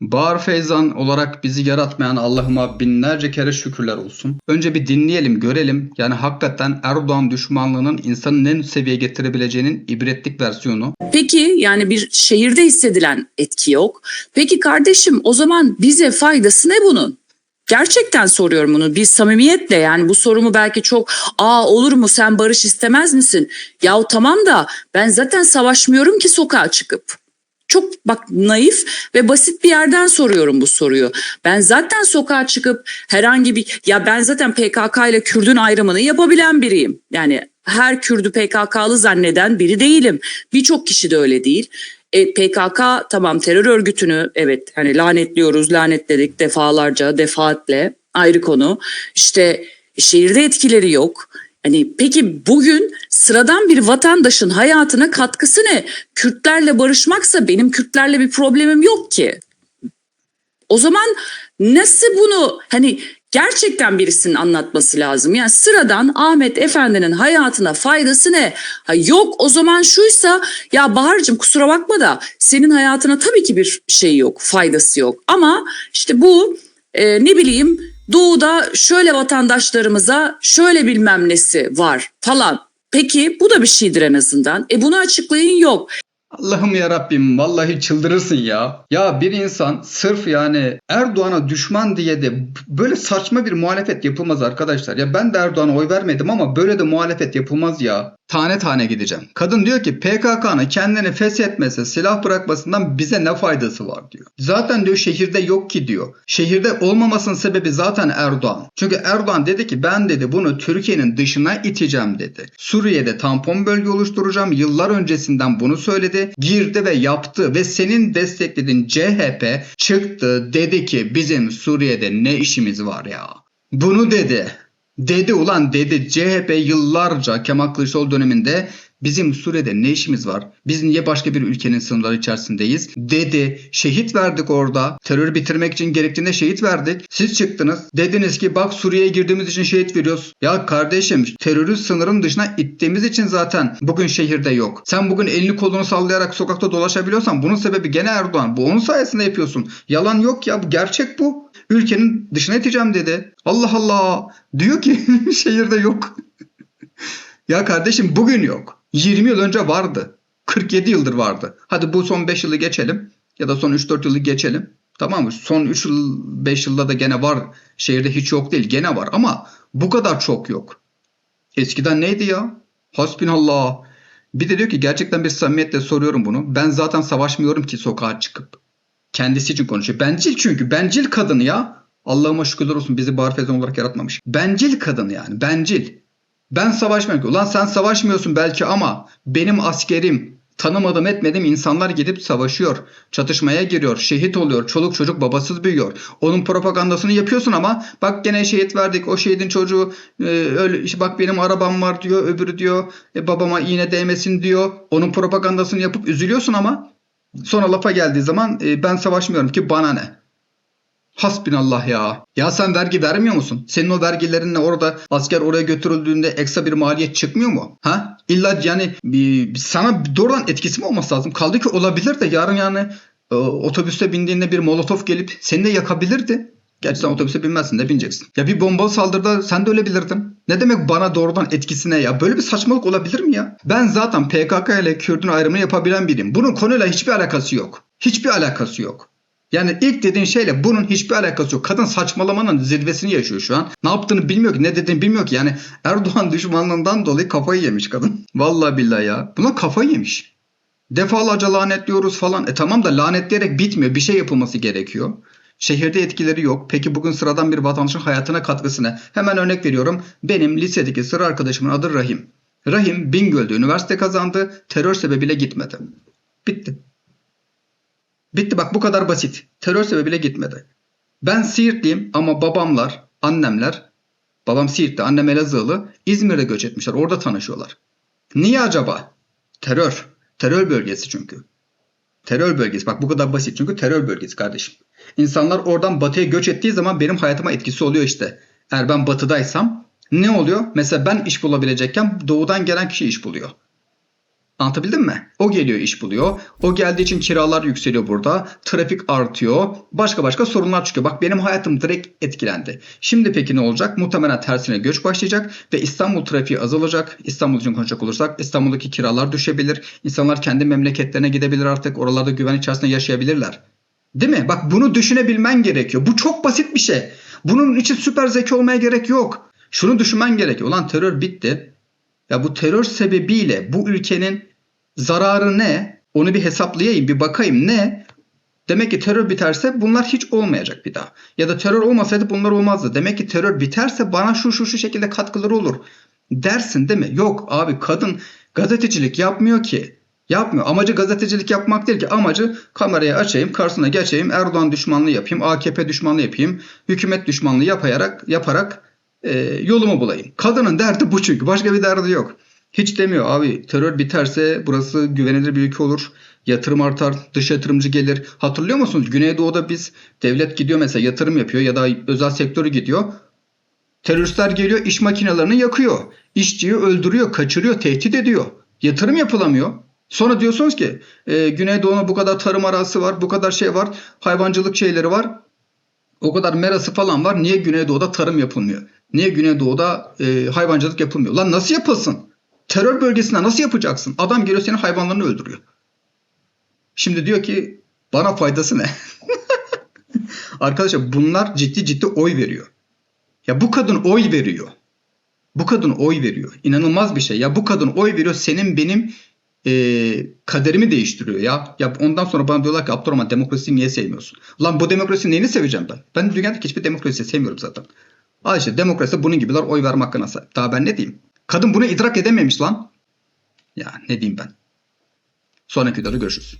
Bahar Feyzan olarak bizi yaratmayan Allah'ıma binlerce kere şükürler olsun. Önce bir dinleyelim, görelim. Yani hakikaten Erdoğan düşmanlığının insanın ne seviyeye getirebileceğinin ibretlik versiyonu. Peki yani bir şehirde hissedilen etki yok. Peki kardeşim o zaman bize faydası ne bunun? Gerçekten soruyorum bunu bir samimiyetle yani bu sorumu belki çok aa olur mu sen barış istemez misin? Yahu tamam da ben zaten savaşmıyorum ki sokağa çıkıp. Çok bak naif ve basit bir yerden soruyorum bu soruyu. Ben zaten sokağa çıkıp herhangi bir ya ben zaten PKK ile Kürdün ayrımını yapabilen biriyim. Yani her Kürdü PKK'lı zanneden biri değilim. Birçok kişi de öyle değil. E, PKK tamam terör örgütünü evet hani lanetliyoruz, lanetledik defalarca, defaatle ayrı konu. İşte şehirde etkileri yok. Hani peki bugün sıradan bir vatandaşın hayatına katkısı ne? Kürtlerle barışmaksa benim Kürtlerle bir problemim yok ki. O zaman nasıl bunu hani gerçekten birisinin anlatması lazım. Yani sıradan Ahmet Efendi'nin hayatına faydası ne? Ha yok o zaman şuysa ya Bahar'cığım kusura bakma da senin hayatına tabii ki bir şey yok, faydası yok. Ama işte bu e, ne bileyim doğuda şöyle vatandaşlarımıza şöyle bilmem nesi var falan. Peki bu da bir şeydir en azından. E bunu açıklayın yok. Allah'ım ya Rabbim vallahi çıldırırsın ya. Ya bir insan sırf yani Erdoğan'a düşman diye de böyle saçma bir muhalefet yapılmaz arkadaşlar. Ya ben de Erdoğan'a oy vermedim ama böyle de muhalefet yapılmaz ya. Tane tane gideceğim. Kadın diyor ki PKK'nın kendini feshetmese silah bırakmasından bize ne faydası var diyor. Zaten diyor şehirde yok ki diyor. Şehirde olmamasının sebebi zaten Erdoğan. Çünkü Erdoğan dedi ki ben dedi bunu Türkiye'nin dışına iteceğim dedi. Suriye'de tampon bölge oluşturacağım. Yıllar öncesinden bunu söyledi. Girdi ve yaptı ve senin desteklediğin CHP çıktı dedi ki bizim Suriye'de ne işimiz var ya. Bunu dedi. Dedi ulan dedi CHP yıllarca Kemal Kılıçdaroğlu döneminde bizim Suriye'de ne işimiz var? Biz niye başka bir ülkenin sınırları içerisindeyiz? Dedi. Şehit verdik orada. Terörü bitirmek için gerektiğinde şehit verdik. Siz çıktınız. Dediniz ki bak Suriye'ye girdiğimiz için şehit veriyoruz. Ya kardeşim terörü sınırın dışına ittiğimiz için zaten bugün şehirde yok. Sen bugün elini kolunu sallayarak sokakta dolaşabiliyorsan bunun sebebi gene Erdoğan. Bu onun sayesinde yapıyorsun. Yalan yok ya bu gerçek bu. Ülkenin dışına iteceğim dedi. Allah Allah. Diyor ki şehirde yok. ya kardeşim bugün yok. 20 yıl önce vardı. 47 yıldır vardı. Hadi bu son 5 yılı geçelim. Ya da son 3-4 yılı geçelim. Tamam mı? Son 3 yıl 5 yılda da gene var. Şehirde hiç yok değil. Gene var ama bu kadar çok yok. Eskiden neydi ya? Hasbinallah. Bir de diyor ki gerçekten bir samimiyetle soruyorum bunu. Ben zaten savaşmıyorum ki sokağa çıkıp. Kendisi için konuşuyor. Bencil çünkü. Bencil kadın ya. Allah'ıma şükürler olsun bizi bar fezon olarak yaratmamış. Bencil kadın yani. Bencil. Ben savaşmıyorum. Ulan sen savaşmıyorsun belki ama benim askerim tanımadım etmedim insanlar gidip savaşıyor. Çatışmaya giriyor. Şehit oluyor. Çoluk çocuk babasız büyüyor. Onun propagandasını yapıyorsun ama bak gene şehit verdik. O şehidin çocuğu e, öyle işte bak benim arabam var diyor. Öbürü diyor e, babama iğne değmesin diyor. Onun propagandasını yapıp üzülüyorsun ama sonra lafa geldiği zaman e, ben savaşmıyorum ki bana ne? Hasbinallah ya. Ya sen vergi vermiyor musun? Senin o vergilerinle orada asker oraya götürüldüğünde ekstra bir maliyet çıkmıyor mu? Ha? İlla yani bir, sana doğrudan etkisi mi olması lazım? Kaldı ki olabilir de yarın yani e, otobüste bindiğinde bir molotof gelip seni de yakabilirdi. Gerçi sen otobüse binmezsin de bineceksin. Ya bir bombalı saldırıda sen de ölebilirdin. Ne demek bana doğrudan etkisine ya? Böyle bir saçmalık olabilir mi ya? Ben zaten PKK ile Kürt'ün ayrımını yapabilen biriyim. Bunun konuyla hiçbir alakası yok. Hiçbir alakası yok. Yani ilk dediğin şeyle bunun hiçbir alakası yok. Kadın saçmalamanın zirvesini yaşıyor şu an. Ne yaptığını bilmiyor ki, ne dediğini bilmiyor ki. Yani Erdoğan düşmanlığından dolayı kafayı yemiş kadın. Vallahi billahi ya. Buna kafayı yemiş. Defalarca lanetliyoruz falan. E tamam da lanetleyerek bitmiyor. Bir şey yapılması gerekiyor. Şehirde etkileri yok. Peki bugün sıradan bir vatandaşın hayatına katkısı ne? Hemen örnek veriyorum. Benim lisedeki sıra arkadaşımın adı Rahim. Rahim Bingöl'de üniversite kazandı. Terör sebebiyle gitmedi. Bitti. Bitti bak bu kadar basit. Terör sebebiyle gitmedi. Ben Siirtliyim ama babamlar, annemler, babam Siirt'te, annem Elazığlı, İzmir'e göç etmişler. Orada tanışıyorlar. Niye acaba? Terör. Terör bölgesi çünkü. Terör bölgesi. Bak bu kadar basit çünkü terör bölgesi kardeşim. İnsanlar oradan batıya göç ettiği zaman benim hayatıma etkisi oluyor işte. Eğer ben batıdaysam ne oluyor? Mesela ben iş bulabilecekken doğudan gelen kişi iş buluyor. Anlatabildim mi? O geliyor iş buluyor. O geldiği için kiralar yükseliyor burada. Trafik artıyor. Başka başka sorunlar çıkıyor. Bak benim hayatım direkt etkilendi. Şimdi peki ne olacak? Muhtemelen tersine göç başlayacak ve İstanbul trafiği azalacak. İstanbul için konuşacak olursak İstanbul'daki kiralar düşebilir. İnsanlar kendi memleketlerine gidebilir artık. Oralarda güven içerisinde yaşayabilirler. Değil mi? Bak bunu düşünebilmen gerekiyor. Bu çok basit bir şey. Bunun için süper zeki olmaya gerek yok. Şunu düşünmen gerekiyor. Ulan terör bitti. Ya bu terör sebebiyle bu ülkenin zararı ne? Onu bir hesaplayayım, bir bakayım ne? Demek ki terör biterse bunlar hiç olmayacak bir daha. Ya da terör olmasaydı bunlar olmazdı. Demek ki terör biterse bana şu şu şu şekilde katkıları olur. Dersin değil mi? Yok abi kadın gazetecilik yapmıyor ki. Yapmıyor. Amacı gazetecilik yapmak değil ki. Amacı kamerayı açayım, karşısına geçeyim, Erdoğan düşmanlığı yapayım, AKP düşmanlığı yapayım, hükümet düşmanlığı yaparak yaparak e, yolumu bulayım. Kadının derdi bu çünkü. Başka bir derdi yok. Hiç demiyor abi terör biterse burası güvenilir bir ülke olur. Yatırım artar, dış yatırımcı gelir. Hatırlıyor musunuz? Güneydoğu'da biz devlet gidiyor mesela yatırım yapıyor ya da özel sektörü gidiyor. Teröristler geliyor iş makinelerini yakıyor. İşçiyi öldürüyor, kaçırıyor, tehdit ediyor. Yatırım yapılamıyor. Sonra diyorsunuz ki e, Güneydoğu'nun bu kadar tarım arazisi var, bu kadar şey var, hayvancılık şeyleri var. O kadar merası falan var. Niye Güneydoğu'da tarım yapılmıyor? Niye Güneydoğu'da e, hayvancılık yapılmıyor? Lan nasıl yapılsın? Terör bölgesinde nasıl yapacaksın? Adam geliyor senin hayvanlarını öldürüyor. Şimdi diyor ki bana faydası ne? Arkadaşlar bunlar ciddi ciddi oy veriyor. Ya bu kadın oy veriyor. Bu kadın oy veriyor. İnanılmaz bir şey. Ya bu kadın oy veriyor senin benim e, kaderimi değiştiriyor ya. Ya ondan sonra bana diyorlar ki Abdurrahman demokrasiyi niye sevmiyorsun? Lan bu demokrasi neyini seveceğim ben? Ben dünyadaki hiçbir demokrasiyi sevmiyorum zaten. Al işte demokrasi bunun gibiler oy verme hakkına sahip. Daha ben ne diyeyim? Kadın bunu idrak edememiş lan. Ya ne diyeyim ben? Sonraki videoda görüşürüz.